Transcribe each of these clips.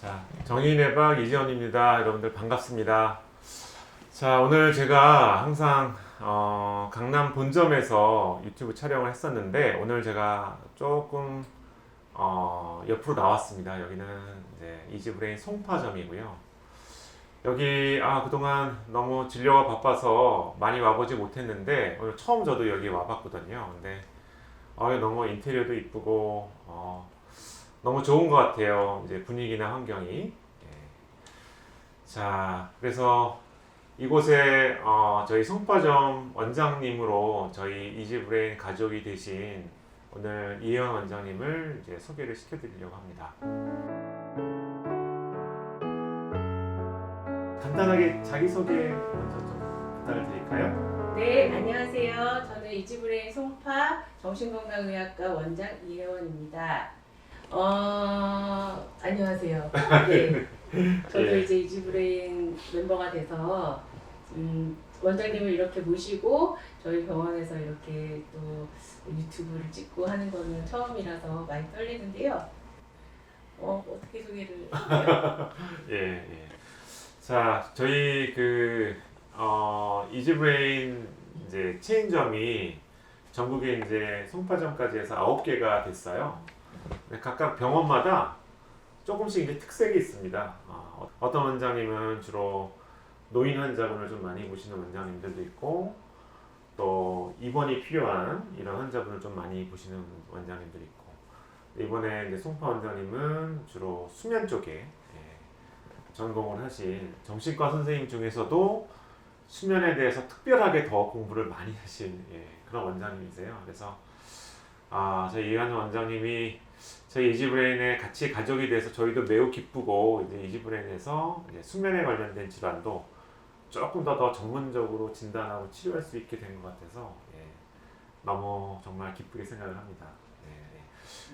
자, 정의인의 박 이지원입니다. 여러분들 반갑습니다. 자, 오늘 제가 항상 어, 강남 본점에서 유튜브 촬영을 했었는데 오늘 제가 조금 어, 옆으로 나왔습니다. 여기는 이제 이지브레인 송파점이고요. 여기 아 그동안 너무 진료가 바빠서 많이 와보지 못했는데 오늘 처음 저도 여기 와봤거든요. 근데 어, 너무 인테리어도 이쁘고 어, 너무 좋은 것 같아요. 이제 분위기나 환경이. 예. 자, 그래서 이곳에 어, 저희 송파점 원장님으로 저희 이지브레인 가족이 되신 오늘 이혜원 원장님을 이제 소개를 시켜드리려고 합니다. 간단하게 자기소개 먼저 좀 부탁을 드릴까요? 네, 안녕하세요. 저는 이지브레인 송파 정신건강의학과 원장 이혜원입니다. 어, 안녕하세요. 네. 저도 예. 이제 이지브레인 멤버가 돼서 음, 원장님을 이렇게 모시고 저희 병원에서 이렇게 또 유튜브를 찍고 하는 거는 처음이라서 많이 떨리는데요. 어, 어떻게 소개를 할까요? 예, 예. 자, 저희 그, 어, 이지브레인 이제 체인점이 전국에 이제 송파점까지 해서 아홉 개가 됐어요. 근데 각각 병원마다 조금씩 이제 특색이 있습니다. 어, 어떤 원장님은 주로 노인 환자분을 좀 많이 보시는 원장님들도 있고, 또 입원이 필요한 이런 환자분을 좀 많이 보시는 원장님들이 있고, 이번에 이제 송파 원장님은 주로 수면 쪽에 예, 전공을 하신 정신과 선생님 중에서도 수면에 대해서 특별하게 더 공부를 많이 하신 예, 그런 원장님이세요. 그래서 아, 저희 이한 원장님이 저희 이지브레인의 같이 가족이 돼서 저희도 매우 기쁘고 이제 이지브레인에서 이제 수면에 관련된 질환도 조금 더 더 전문적으로 진단하고 치료할 수 있게 된 것 같아서 예, 너무 정말 기쁘게 생각을 합니다. 예, 예.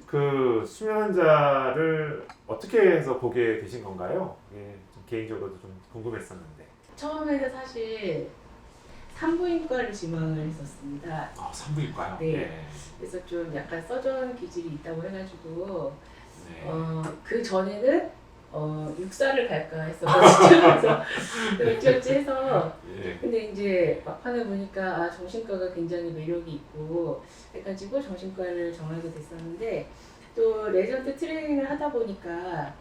그 수면 환자를 어떻게 해서 보게 되신 건가요? 예, 좀 개인적으로도 좀 궁금했었는데. 처음에는 사실 산부인과를 지망을 했었습니다. 아, 산부인과요? 네. 예. 그래서 좀 약간 서전 기질이 있다고 해가지고 네. 어, 그 전에는 어, 육사를 갈까 그래서 어찌어찌 해서 예. 근데 이제 막판에 보니까 아, 정신과가 굉장히 매력이 있고 해가지고 정신과를 정하게 됐었는데 또 레전트 트레이닝을 하다 보니까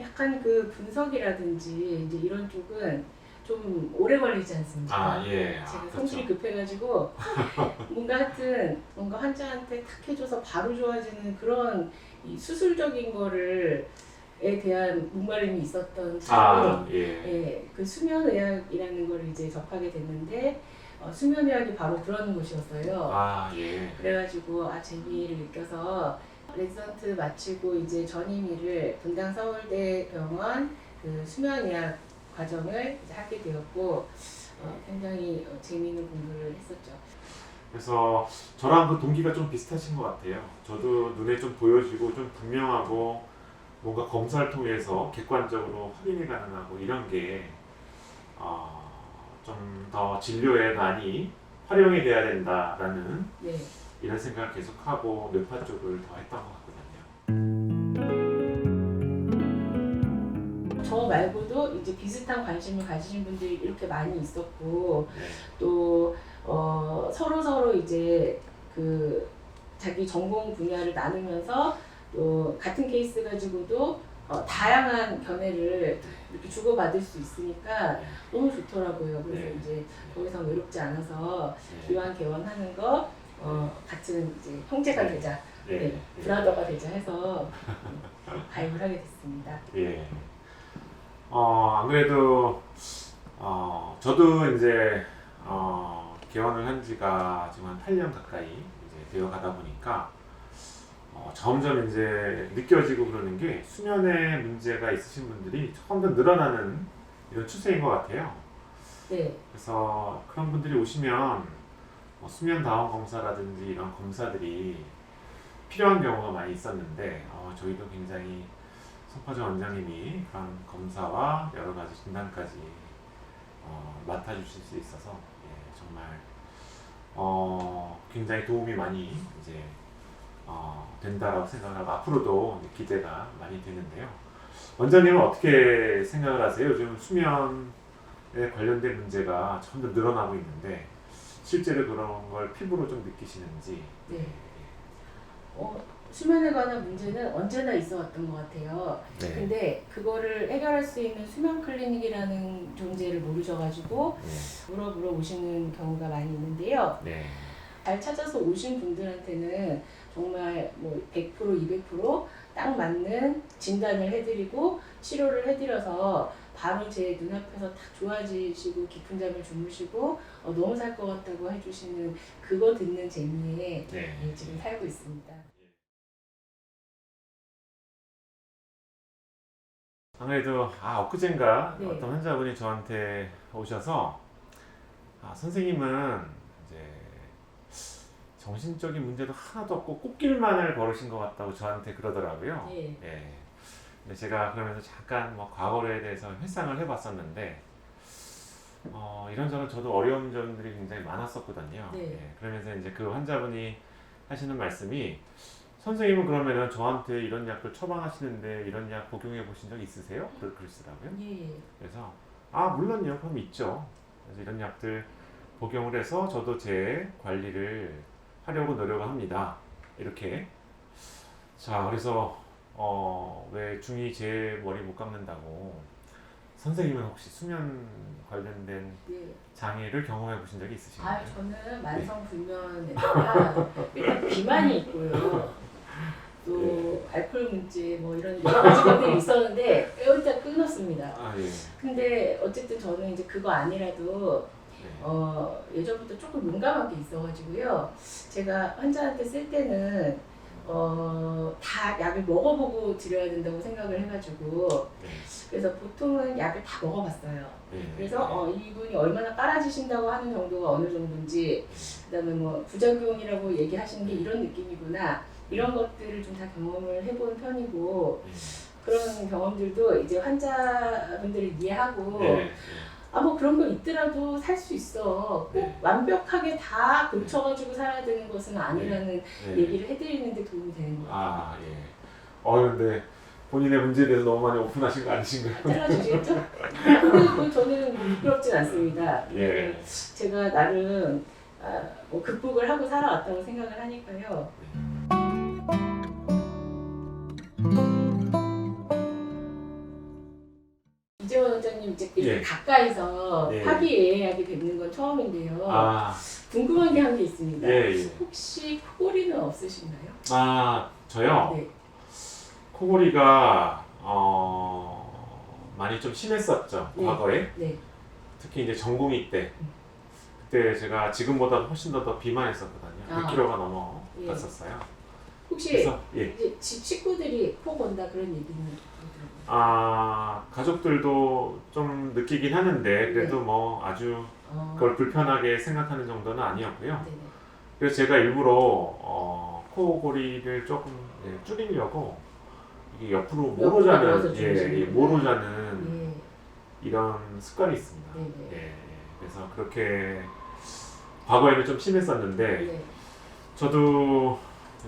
약간 그 분석이라든지 이제 이런 쪽은 좀 오래 걸리지 않습니까? 아, 예. 아, 제가 그렇죠. 성질이 급해가지고 뭔가 하여튼 뭔가 환자한테 탁 해줘서 바로 좋아지는 그런 이 수술적인 거를 에 대한 목마름이 있었던 차로 아, 예. 예, 그 수면의학이라는 걸 이제 접하게 됐는데 어, 수면의학이 바로 그런 곳이었어요. 아, 예. 그래가지고 아 재미를 느껴서 레지던트 마치고 이제 전임의를 분당 서울대 병원 그 수면의학 과정을 이제 하게 되었고 어, 굉장히 어, 재미있는 공부를 했었죠. 그래서 저랑 그 동기가 좀 비슷하신 것 같아요. 저도 눈에 좀 보여지고 좀 분명하고 뭔가 검사를 통해서 객관적으로 확인이 가능하고 이런 게 어, 좀더 진료에 많이 활용이 돼야 된다라는 네. 이런 생각을 계속하고 뇌파 쪽을 더 했던 것 같거든요. 저 말고도 이제 비슷한 관심을 가지신 분들이 이렇게 많이 있었고 네. 또 어, 서로 서로 이제 그 자기 전공 분야를 나누면서 또 같은 케이스 가지고도 어, 다양한 견해를 이렇게 주고받을 수 있으니까 네. 너무 좋더라고요. 그래서 네. 이제 더 이상 외롭지 않아서 네. 교환 개원하는 거 어, 같은 이제 형제가 되자, 네. 네, 브라더가 되자 해서 음, 가입을 하게 됐습니다. 예. 어, 아무래도, 어, 저도 이제, 어, 개원을 한 지가 지금 한 8년 가까이 이제 되어 가다 보니까, 어, 점점 이제 느껴지고 그러는 게 수면에 문제가 있으신 분들이 점점 늘어나는 이런 추세인 것 같아요. 네, 그래서 그런 분들이 오시면 뭐 수면 다원 검사라든지 이런 검사들이 필요한 경우가 많이 있었는데 어, 저희도 굉장히 송파정 원장님이 그런 검사와 여러 가지 진단까지 어, 맡아주실 수 있어서 예, 정말 어, 굉장히 도움이 많이 이제 어, 된다라고 생각하고 앞으로도 기대가 많이 되는데요. 원장님은 어떻게 생각을 하세요? 요즘 수면에 관련된 문제가 점점 늘어나고 있는데 실제로 그런 걸 피부로 좀 느끼시는지. 네. 어, 수면에 관한 문제는 언제나 있어 왔던 것 같아요. 네. 근데 그거를 해결할 수 있는 수면 클리닉이라는 존재를 모르셔가지고 네. 물어 물어 오시는 경우가 많이 있는데요. 네. 잘 찾아서 오신 분들한테는 정말 뭐 100% 200%딱 맞는 진단을 해드리고 치료를 해드려서 바로 제 눈앞에서 딱 좋아지시고 깊은 잠을 주무시고 어, 너무 살 것 같다고 해주시는 그거 듣는 재미에 네. 예, 지금 살고 있습니다. 아무래도 아 엊그젠가 네. 어떤 환자분이 저한테 오셔서 아 선생님은 이제 정신적인 문제도 하나도 없고 꽃길만을 걸으신 것 같다고 저한테 그러더라고요. 예. 예. 근데 제가 그러면서 잠깐 뭐 과거에 대해서 회상을 해봤었는데 어, 이런저런 저도 어려운 점들이 굉장히 많았었거든요. 네. 예. 그러면서 이제 그 환자분이 하시는 말씀이 선생님은 그러면은 저한테 이런 약을 처방하시는데 이런 약 복용해 보신 적 있으세요? 그 그러시더라고요. 예. 그래서 아 물론요 그럼 있죠 그래서 이런 약들 복용을 해서 저도 제 관리를 하려고 노력을 합니다 이렇게 자 그래서 어 왜 중이 제 머리 못 감는다고 선생님은 혹시 수면 관련된 예. 장애를 경험해 보신 적이 있으신가요? 아 저는 만성 불면에다가 일단 비만이 있고요. 또 네. 알코올 문제 뭐 이런 여러 가지 것들이 있었는데 일단 끊었습니다. 아 예. 근데 어쨌든 저는 이제 그거 아니라도 네. 어 예전부터 조금 민감한 게 있어가지고요. 제가 환자한테 쓸 때는 어 다 약을 먹어보고 드려야 된다고 생각을 해가지고 네. 그래서 보통은 약을 다 먹어봤어요. 네. 그래서 어, 이분이 얼마나 깔아주신다고 하는 정도가 어느 정도인지 그다음에 뭐 부작용이라고 얘기하시는 게 이런 느낌이구나 이런 것들을 좀 다 경험을 해본 편이고 네. 그런 경험들도 이제 환자분들을 이해하고 네. 아뭐 그런 거 있더라도 살 수 있어 꼭 네. 완벽하게 다 고쳐가지고 살아야 되는 것은 아니라는 네. 얘기를 해드리는 데 도움이 되는 것 같아요. 아 예. 어 근데 본인의 문제에 대해서 너무 많이 오픈하신 거 아니신가요? 잘라주시겠죠? 근데 그건 저는 부끄럽진 않습니다. 예. 제가 나름 아, 뭐 극복을 하고 살아왔다고 생각을 하니까요. 이재원 원장님 이제 이렇게 예. 가까이서 예. 합의예약이 뵙는 건 처음인데요. 아 궁금한 게 한 게 있습니다. 예, 예. 혹시 코골이는 없으신가요? 아 저요. 네. 코골이가 어, 많이 좀 심했었죠 네. 과거에 네. 특히 이제 전공의 때 그때 제가 지금보다 훨씬 더, 더 비만했었거든요 아. 100kg가 넘어갔었어요 혹시 그래서 예. 이제 집 식구들이 코 건다 그런 얘기는 들어요? 아 가족들도 좀 느끼긴 하는데 그래도 뭐 아주 어, 그걸 불편하게 생각하는 정도는 아니었고요 네네. 그래서 제가 일부러 어, 코골이를 조금 예, 줄이려고 이게 옆으로 모로 자는 예. 예, 모로 자는 예. 이런 습관이 있습니다. 네네. 예, 예. 그래서 그렇게 과거에는 좀 심했었는데 네. 저도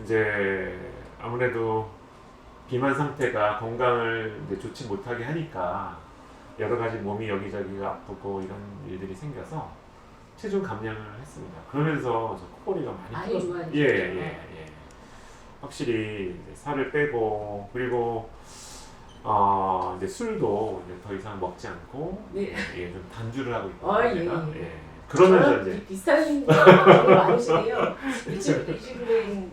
이제 아무래도 비만 상태가 건강을 이제 좋지 못하게 하니까 여러 가지 몸이 여기저기가 아프고 이런 일들이 생겨서 체중 감량을 했습니다. 그러면서 저 코골이가 많이 좋아지셨죠? 예, 예, 예. 확실히 이제 살을 빼고 그리고 어 이제 술도 이제 더 이상 먹지 않고 네. 예, 좀 단주를 하고 있거든요. 아, 예, 제가. 예. 예. 그러면서 저랑 이제 비- 비슷한 경우가 많으시네요. 이지브레인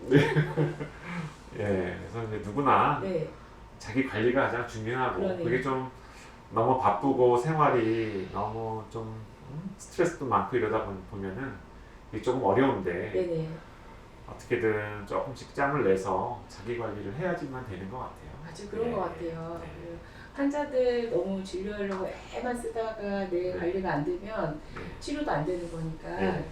예, 그래서 이제 누구나 네. 자기 관리가 가장 중요하고 그러네요. 그게 좀 너무 바쁘고 생활이 너무 좀 음, 스트레스도 많고 이러다 보- 보면은 이게 조금 어려운데 네네. 어떻게든 조금씩 짬을 내서 자기 관리를 해야지만 되는 것 같아요. 아주 그런 예, 것 같아요. 네. 그 환자들 너무 진료하려고 애만 쓰다가 내 네. 관리가 안 되면 네. 치료도 안 되는 거니까 네.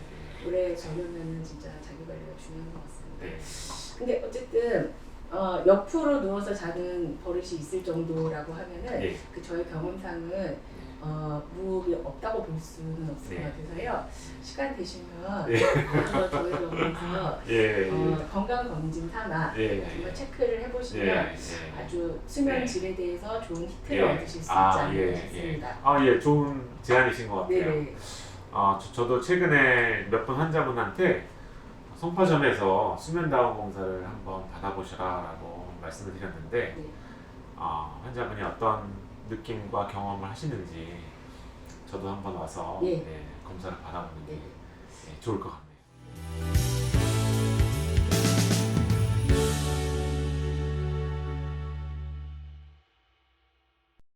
오래 가려면은 진짜 자기 관리가 중요한 것 같습니다. 네. 근데 어쨌든 어, 옆으로 누워서 자는 버릇이 있을 정도라고 하면은 예. 그 저의 경험상은 어, 무호흡이 없다고 볼 수는 없을 네. 것 같아서요. 시간 되시면 네. 한번 저희로서 예. 어, 건강 검진 삼아 예. 체크를 예. 해보시면 예. 아주 수면 네. 질에 대해서 좋은 히트를 예. 얻으실 수 있지 아, 않을까 예, 싶습니다. 아, 예. 좋은 제안이신 것 같아요. 네네. 아, 저, 저도 최근에 몇 분 환자분한테 송파점에서 수면다운 검사를 한번 받아보시라라고 말씀을 드렸는데 네. 아, 환자분이 어떤 느낌과 경험을 하시는지 저도 한번 와서 예. 네, 검사를 받아보는 게 네. 네, 좋을 것 같네요.